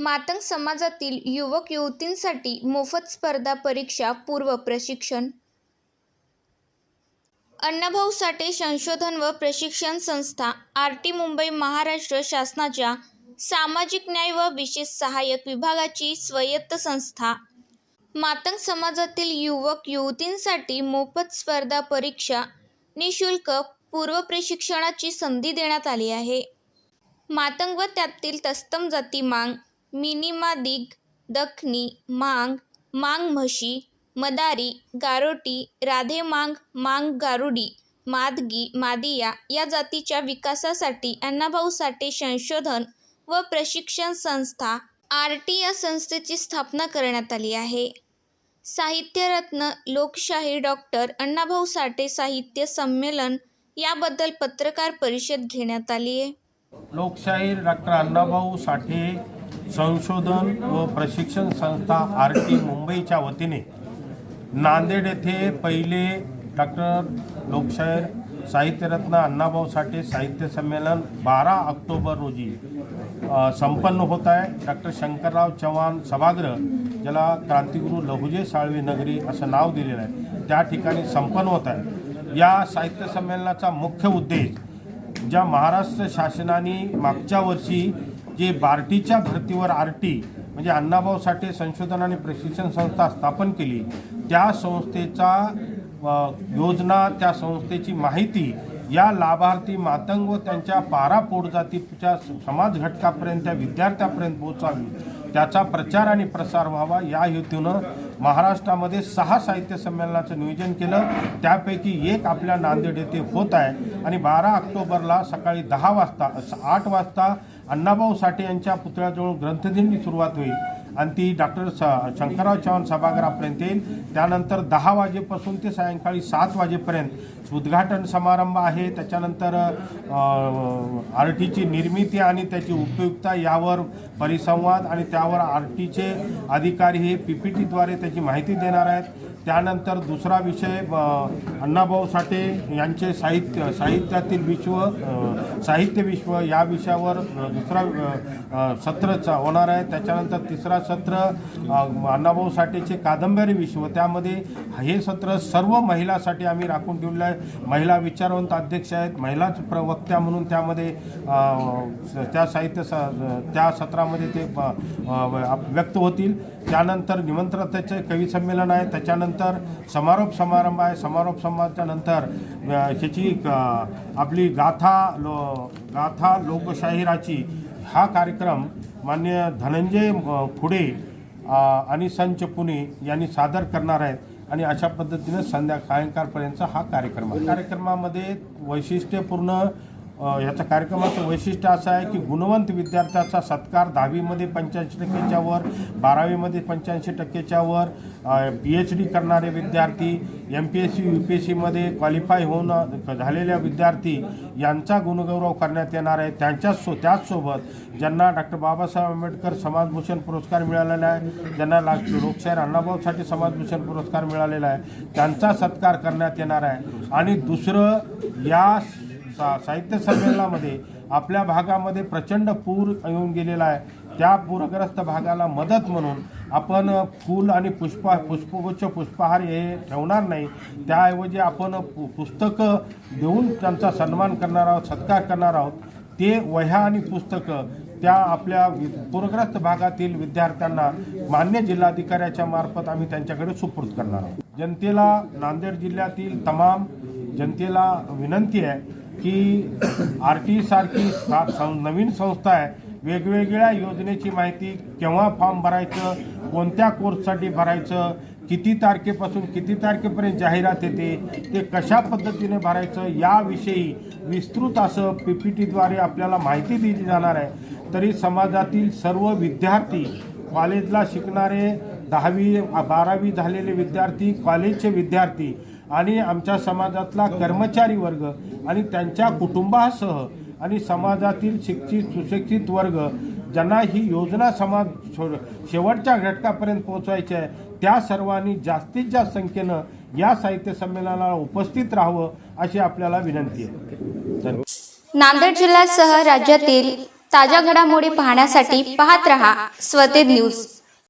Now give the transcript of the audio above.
मातंग समाजातील युवक युवतींसाठी मोफत स्पर्धा परीक्षा पूर्व प्रशिक्षण. अण्णाभाऊ साठे संशोधन व प्रशिक्षण संस्था आर टी मुंबई महाराष्ट्र शासनाच्या सामाजिक न्याय व विशेष सहाय्यक विभागाची स्वायत्त संस्था. मातंग समाजातील युवक युवतींसाठी मोफत स्पर्धा परीक्षा निशुल्क पूर्व प्रशिक्षणाची संधी देण्यात आली आहे. मातंग व त्यातील तस्तम जाती मांग मिनिमादिग दखनी मांग मांग म्हशी मदारी गारोटी राधे मांग मांग गारुडी मादगी मादिया या जातीच्या विकासासाठी अण्णाभाऊ साठे संशोधन व प्रशिक्षण संस्था आर टी या संस्थेची स्थापना करण्यात आली आहे. साहित्यरत्न लोकशाही डॉक्टर अण्णाभाऊ साठे साहित्य संमेलन याबद्दल पत्रकार परिषद घेण्यात आली आहे. लोकशाहीर डॉक्टर अण्णाभाऊ साठे संशोधन व प्रशिक्षण संस्था आर टी मुंबईच्या वतीने नांदेड येथे पहिले डॉक्टर लोकशाहीर साहित्यरत्न अण्णाभाऊ साठे साहित्य संमेलन बारा ऑक्टोबर रोजी संपन्न होत आहे. डॉक्टर शंकरराव चव्हाण सभागृह ज्याला क्रांतिगुरू लहुजे साळवे नगरी असं नाव दिलेलं आहे त्या ठिकाणी संपन्न होत आहे. या साहित्य संमेलनाचा मुख्य उद्देश ज्या महाराष्ट्र शासनाने मागच्या वर्षी जे बार्टीच्या भरतीवर आर टी म्हणजे अण्णाभाऊ साठे संशोधन आणि प्रशिक्षण संस्था स्थापन केली त्या संस्थेचा योजना त्या संस्थेची माहिती या लाभार्थी मातंग व त्यांच्या पारा पोटजातीच्या समाज घटकापर्यंत त्या विद्यार्थ्यापर्यंत पोहोचावी त्याचा प्रचार आणि प्रसार व्हावा या हेतूनं महाराष्ट्रामध्ये सहा साहित्य संमेलनाचं नियोजन केलं. त्यापैकी एक आपल्या नांदेड येथे होत आहे आणि बारा ऑक्टोबरला सकाळी दहा वाजता आठ वाजता अण्णाभाऊ साठे यांच्या पुतळ्याजवळ ग्रंथदिंडी सुरुवात होईल. आणि ती डॉक्टर स शंकरराव चव्हाण सभागृहापर्यंत येईल त्यानंतर दहा वाजेपासून ते सायंकाळी सात वाजेपर्यंत उद्घाटन समारंभ आहे. त्याच्यानंतर आर टीची निर्मिती आणि त्याची उपयुक्तता यावर परिसंवाद आणि त्यावर आर टीचे अधिकारी हे पी पी टीद्वारे त्याची माहिती देणार आहेत. त्यानंतर दुसरा विषय अण्णाभाऊ साठे यांचे साहित्य साहित्यातील विश्व साहित्य विश्व या विषयावर दुसरा अ, सत्र होणार आहे. त्याच्यानंतर तिसरा सत्र अण्णाभाऊ साठेचे कादंबरी विश्व त्यामध्ये हे सत्र सर्व महिलासाठी आम्ही राखून ठेवलं आहे. महिला विचारवंत अध्यक्ष आहेत महिलाच प्रवक्त्या म्हणून त्यामध्ये त्या साहित्य स त्या सत्रामध्ये ते व्यक्त होतील. त्यानंतर निमंत्रणाचे कवी संमेलन आहे. त्याच्यानंतर समारोप समारंभ आहे. समारोप समारंभाच्या नंतर ह्याची आपली गाथा लो गाथा लोकशाहिराची हा कार्यक्रम मान्य धनंजय फुडे आणि संच पुणे यांनी सादर करणार आहेत आणि अशा पद्धतीनं संध्या सायंकाळपर्यंतचा हा कार्यक्रम आहे. कार्यक्रमामध्ये वैशिष्ट्यपूर्ण याचा कार्यक्रमाचं वैशिष्ट्य असं आहे की गुणवंत विद्यार्थ्याचा सत्कार दहावीमध्ये पंच्याऐंशी टक्केच्या वर बारावीमध्ये पंच्याऐंशी टक्केच्या वर पी एच डी करणारे विद्यार्थी M P S C U P S सीमध्ये क्वालिफाय होऊन झालेल्या विद्यार्थी यांचा गुणगौरव करण्यात येणार आहे. त्यांच्या सो त्याचसोबत ज्यांना डॉक्टर बाबासाहेब आंबेडकर समाजभूषण पुरस्कार मिळालेला आहे ज्यांना ला लोकशाहीर अण्णाभाऊसाठी समाजभूषण पुरस्कार मिळालेला आहे त्यांचा सत्कार करण्यात येणार आहे. आणि दुसरं या सा साहित्य संमेलनामध्ये आपल्या भागामध्ये प्रचंड पूर येऊन गेलेला आहे. त्या पूरग्रस्त भागाला मदत म्हणून आपण फूल आणि पुष्पा पुष्पगुच्छ पुष्पहार हे ठेवणार नाही. त्याऐवजी आपण पु पुस्तकं देऊन त्यांचा सन्मान करणार आहोत सत्कार करणार आहोत. ते वह्या आणि पुस्तकं त्या आपल्या पूरग्रस्त भागातील विद्यार्थ्यांना मान्य जिल्हाधिकाऱ्याच्या मार्फत आम्ही त्यांच्याकडे सुपूर्द करणार आहोत. जनतेला नांदेड जिल्ह्यातील तमाम जनतेला विनंती आहे की आर टी सारखी सा- सं- नवीन संस्था आहे. वेगवेगळ्या योजनेची माहिती केव्हा फॉर्म भरायचं कोणत्या कोर्ससाठी भरायचं किती तारखेपासून किती तारखेपर्यंत जाहिरात येते ते कशा पद्धतीने भरायचं याविषयी विस्तृत असं पी पी टीद्वारे आपल्याला माहिती दिली जाणार आहे. तरी समाजातील सर्व विद्यार्थी कॉलेजला शिकणारे दहावी बारावी झालेले विद्यार्थी कॉलेजचे विद्यार्थी आणि आमच्या समाजातला कर्मचारी वर्ग आणि त्यांच्या कुटुंबासह आणि समाजातील शिक्षित सुशिक्षित वर्ग ज्यांना ही योजना समाज शेवटच्या घटकापर्यंत पोहोचवायची आहे त्या सर्वांनी जास्तीत जास्त संख्येनं या साहित्य संमेलनाला उपस्थित राहावं अशी आपल्याला विनंती आहे. नांदेड जिल्ह्यासह राज्यातील ताज्या घडामोडी पाहण्यासाठी पाहत रहा स्वतेज न्यूज.